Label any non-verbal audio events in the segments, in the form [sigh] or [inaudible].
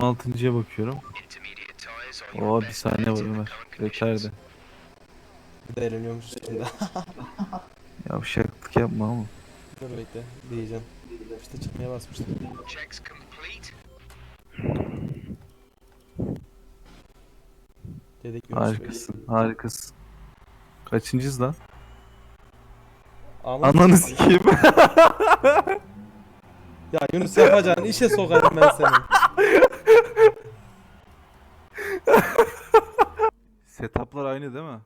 16.ya bakıyorum. Oo bir saniye var Ömer. Yeterdi. Bir de eğleniyormuş şimdi. [laughs] Yavşaklık yapma ama. Dur bekle diyeceğim. İşte çıkmaya basmıştım. Dedik Yunus Bey. Harikasın. Harikasın. Kaçıncıyız lan? Ama Ananı sikeyim. [laughs] [laughs] ya Yunus yapacağın işe sokarım ben seni. Setuplar aynı değil mi?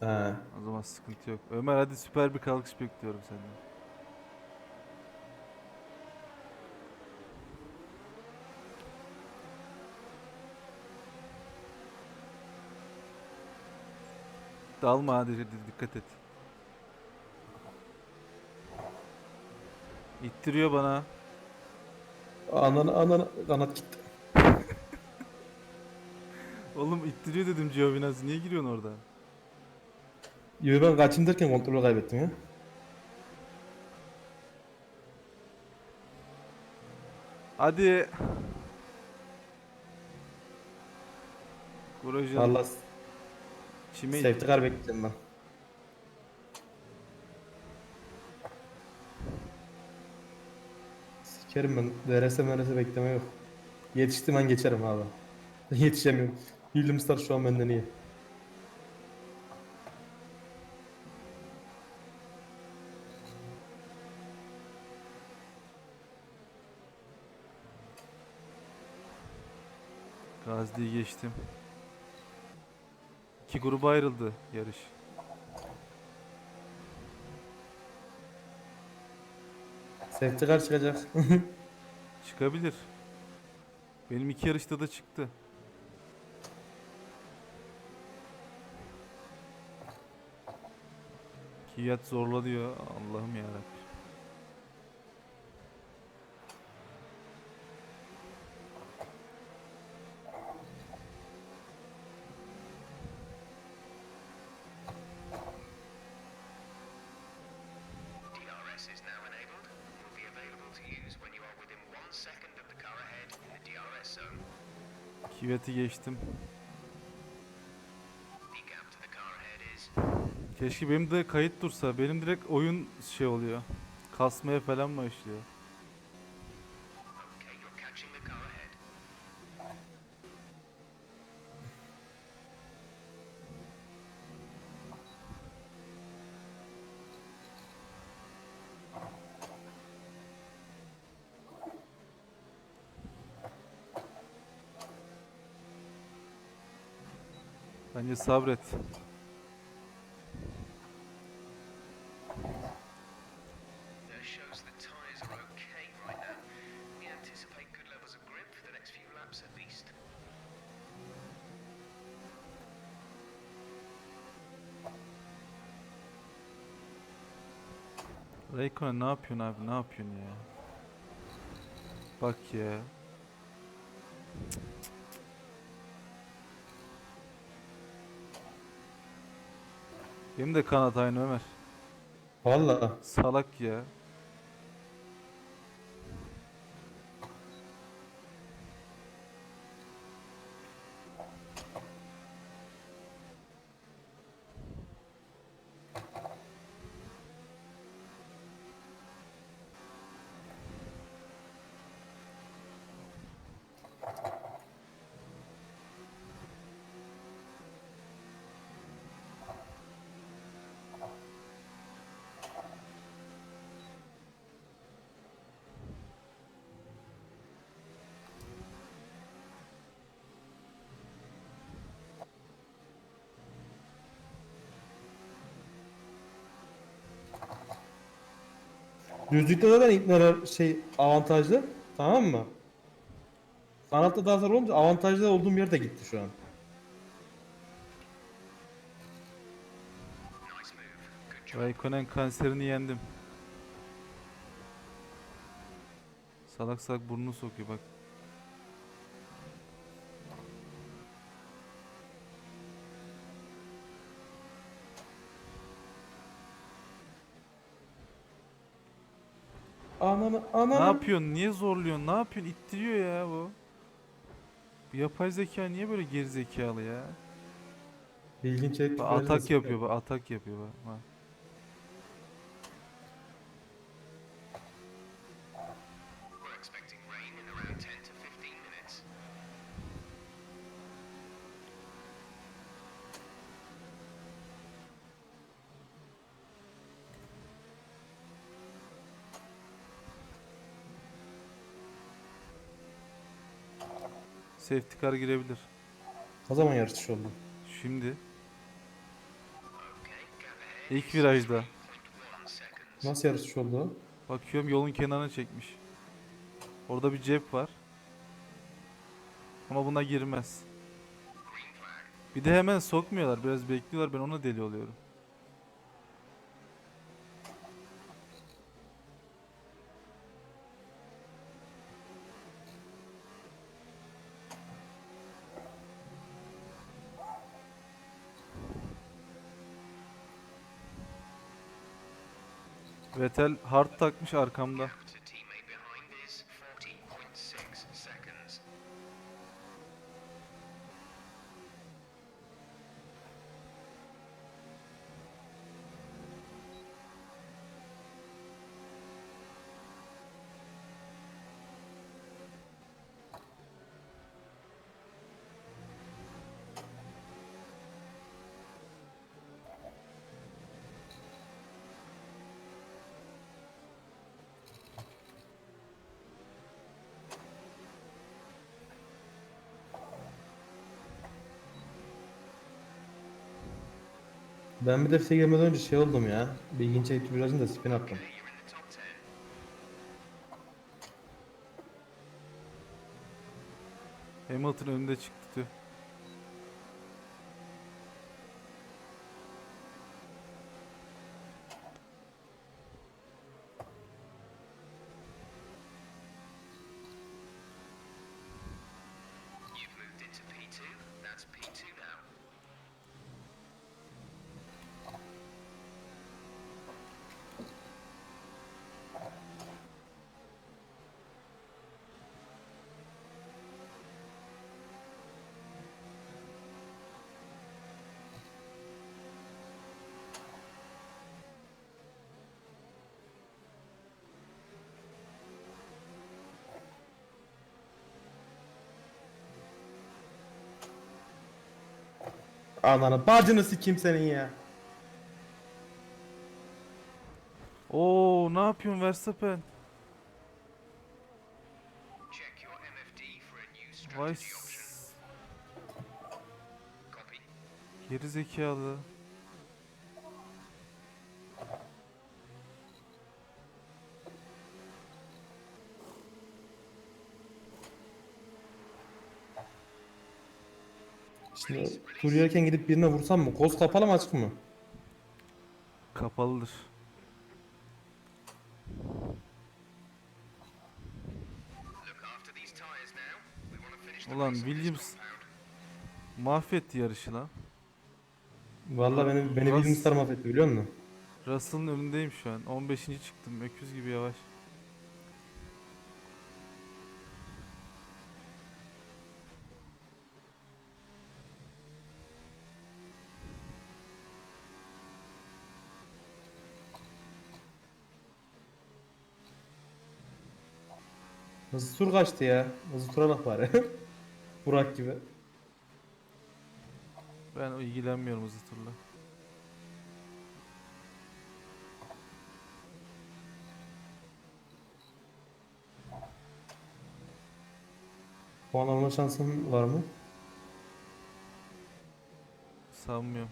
He. O zaman sıkıntı yok. Ömer hadi süper bir kalkış bekliyorum senden. Dalma hadi dikkat et. İttiriyor bana. Ananı ananı kanat gitti. [laughs] Oğlum ittiriyor dedim Giovinazzi. Niye giriyorsun orada? Yo ben kaçayım derken kontrolü kaybettim ya. Hadi. Grosjean. Valla Çime safety car bekleyeceğim ben. Sikerim ben. DRS MRS bekleme yok. Yetiştim ben geçerim abi. [laughs] Yetişemiyorum. Williams Star şu an benden iyi. Gazli'yi geçtim. İki gruba ayrıldı yarış. Safety çıkacak. [laughs] Çıkabilir. Benim iki yarışta da çıktı. Kiyat zorla diyor. Allah'ım yarabbim. Kiyat'ı geçtim. Keşke benim de kayıt dursa. Benim direkt oyun şey oluyor. Kasmaya falan başlıyor. At least. Raikkonen ne yapıyorsun abi? Ne yapıyorsun ya? Bak ya. Benim de kanat aynı Ömer. Valla. Salak ya. Düzlükte zaten ipneler şey avantajlı. Tamam mı? Kanatta daha zor olunca avantajlı olduğum yerde gitti şu an. Raikkonen kanserini yendim. Salak salak burnunu sokuyor bak. Ananı ananı. Ne yapıyorsun? Niye zorluyorsun? Ne yapıyorsun? İttiriyor ya bu. yapay zeka niye böyle geri zekalı ya? Bilgin çek. Bak, atak yapıyor bak atak yapıyor bak. bak. Safety car girebilir. Ne zaman yarışış oldu? Şimdi ilk virajda. 1 seconds. Nasıl yarışış oldu? Bakıyorum yolun kenarına çekmiş. Orada bir cep var. Ama buna girmez. Bir de hemen sokmuyorlar. Biraz bekliyorlar. Ben ona deli oluyorum. Vettel hard takmış arkamda. Ben bir de FİS'e girmeden önce şey oldum ya. Bilgin çekti virajında spin attım. Okay, you're in the top 10. Hamilton önünde çıktı. tüh. You've moved into P2. That's P2 Ananı bacını sikeyim senin ya. Oo ne yapıyorsun Verstappen? Vay s- geri zekalı. Şimdi tur yerken gidip birine vursam mı? Koz kapalı mı açık mı? Kapalıdır. Ulan Williams mahvetti yarışı lan. Vallahi beni beni Ras- Williams'lar mahvetti biliyor musun? Russell'ın önündeyim şu an. 15. çıktım. Öküz gibi yavaş. Hızlı tur kaçtı ya. Hızlı tura bak bari. [laughs] Burak gibi. Ben ilgilenmiyorum hızlı turla. Puan alma şansın var mı? Sanmıyorum.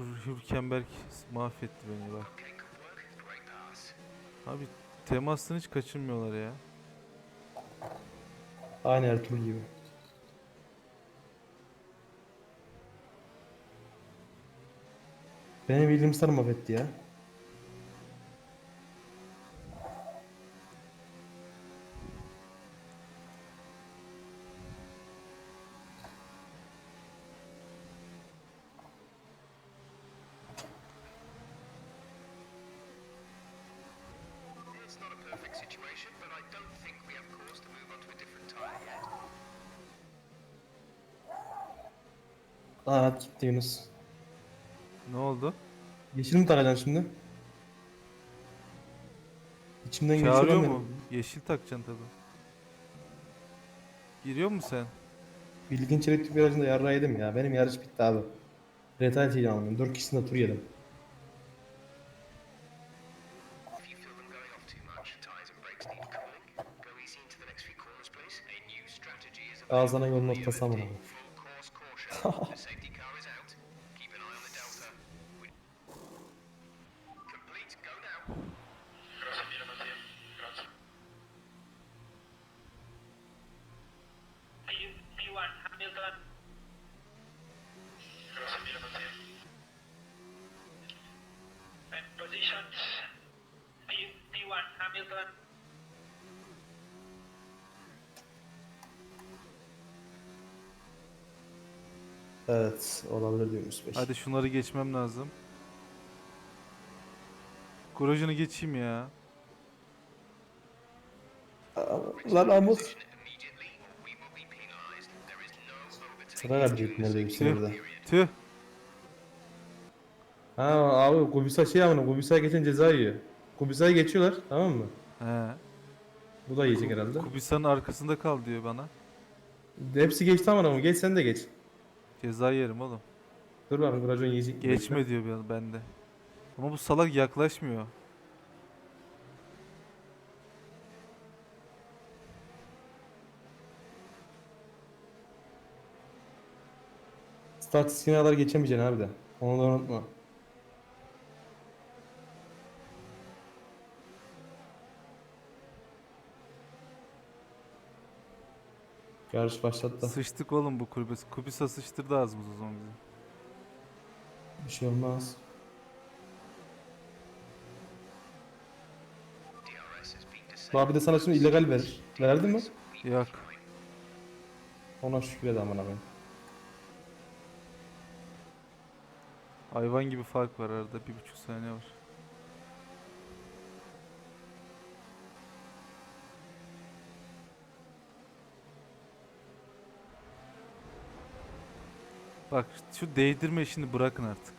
Şu Hülkenberg mahvetti beni bak. Abi temasını hiç kaçırmıyorlar ya. Aynı her tur gibi. Beni Williams'lar mahvetti ya. Kanat gitti Yunus. Ne oldu? Yeşil mi takacaksın şimdi? İçimden geçiyor Çağırıyor lan mu? benim. Yeşil takacaksın tabi. Giriyor mu sen? Bilgin çelik virajında yarrağı yedim ya. Benim yarış bitti abi. Retail şeyi aldım. 4 kişisinde tur yedim. Strategy is Al sana Evet olabilir diyormuş Beş. Hadi şunları geçmem lazım. Kurajını geçeyim ya. Lan penalised. There is no overtaking Sıra gelecek neredeymiş Tüh. orada. Tüh. Ha abi Kubisa şey amına Kubisa'ya geçen ceza yiyor. Kubisa'ya geçiyorlar tamam mı? He. Bu da yiyecek herhalde. Kubisa'nın arkasında kal diyor bana. Hepsi geçti amına ama geç sen de geç. Ceza yerim oğlum. Dur bakayım Rajon yiyecek. Geçme diyor ben- bende. Ama bu salak yaklaşmıyor. Statistiğine kadar geçemeyeceksin abi de. Onu da unutma. Yarış başlattı. Sıçtık oğlum bu Kubisa. Kubisa sıçtırdı ağzımıza o zaman bizi. Bir şey olmaz. Disabled. abi de sana şimdi illegal verir. Verdin mi? Yok. Ona şükür et amına koyayım. Hayvan gibi fark var arada. Bir buçuk saniye var. Bak şu değdirme işini bırakın artık.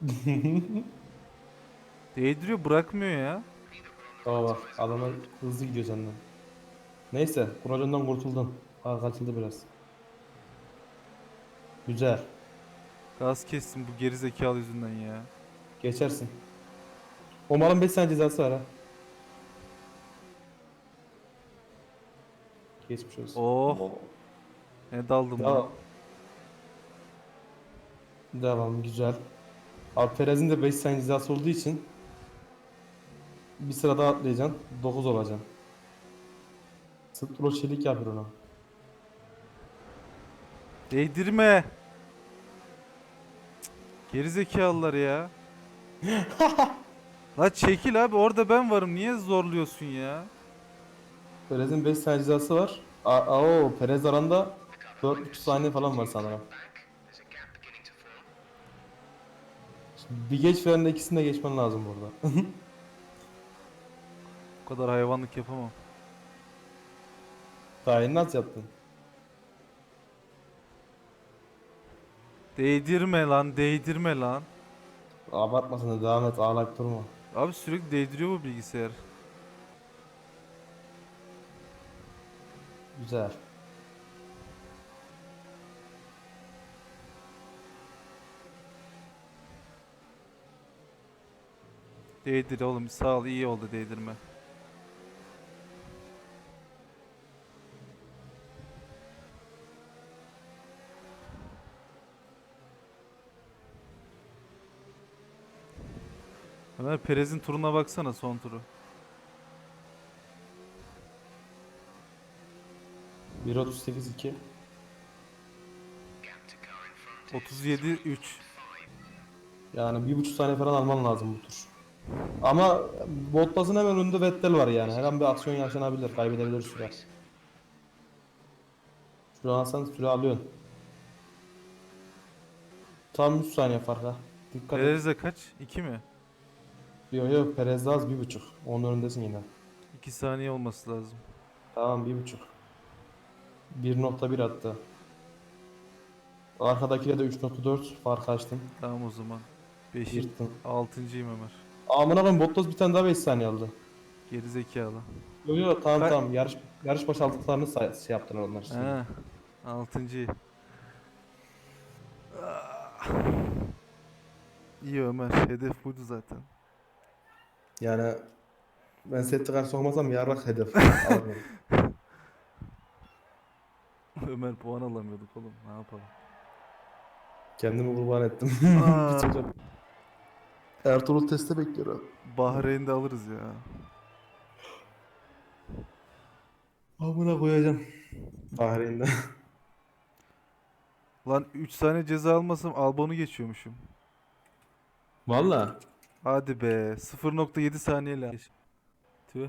[laughs] Değdiriyor bırakmıyor ya. Aa bak adamlar hızlı gidiyor senden. Neyse kuracandan kurtuldun. Aa kaçıldı biraz. Güzel. Gaz kessin bu geri zekalı yüzünden ya. Geçersin. O malın 5 saniye cezası var ha. Geçmiş olsun. Oh ne daldım Devam. Devam güzel. Abi Perez'in de 5 saniye cezası olduğu için bir sıra daha atlayacaksın. 9 olacaksın. Stroll çelik yapıyor ona. Değdirme. Cık, Geri zekalılar ya. [laughs] La çekil abi orada ben varım niye zorluyorsun ya? Perez'in 5 saniye cezası var. Aa, aa, o Perez aranda 4,5 saniye falan var sanırım. Bir geç frende ikisini de geçmen lazım burada. Bu kadar hayvanlık yapamam. Daha yeni nasıl yaptın? Değdirme lan değdirme lan. Abartmasın da devam et ağlayıp durma. Abi sürekli değdiriyor bu bilgisayar. Güzel. Değdir oğlum sağ ol iyi oldu değdirme. Ömer Perez'in turuna baksana son turu. 1.38 2. Gap to car in front. 37 3. Yani bir buçuk saniye falan alman lazım bu tur. Ama Bottas'ın hemen önünde Vettel var yani. Her an bir aksiyon yaşanabilir. Kaybedebilir süre. Şu an sen süre alıyorsun. Tam 3 saniye fark ha. Dikkat et. Perez'e kaç? 2 mi? Yok yok Perez az bir buçuk. Onun önündesin yine. 2 saniye olması lazım. Tamam bir buçuk. 1.1 attı. Arkadakiyle de 3.4 fark açtım. Tamam o zaman. 5. Yırttım. 6.yım Ömer. Amına koyayım Bottas bir tane daha 5 saniye aldı. Geri zekalı. Yok yok tamam Ben- tamam yarış yarış başalttıklarını say- şey yaptılar onlar işte. He. 6. İyi Ömer. Hedef buydu zaten. Yani ben sette karşı sokmasam yarrak hedef. Alırım. [laughs] Ömer puan alamıyorduk oğlum. Ne yapalım? Kendimi kurban ettim. Aa. [laughs] Ertuğrul teste bekliyor. Bahreyn'de alırız ya. Amına koyacağım. Bahreyn'de. Lan 3 saniye ceza almasam Albon'u geçiyormuşum. Valla. Hadi be. 0.7 saniyeyle. Tüh.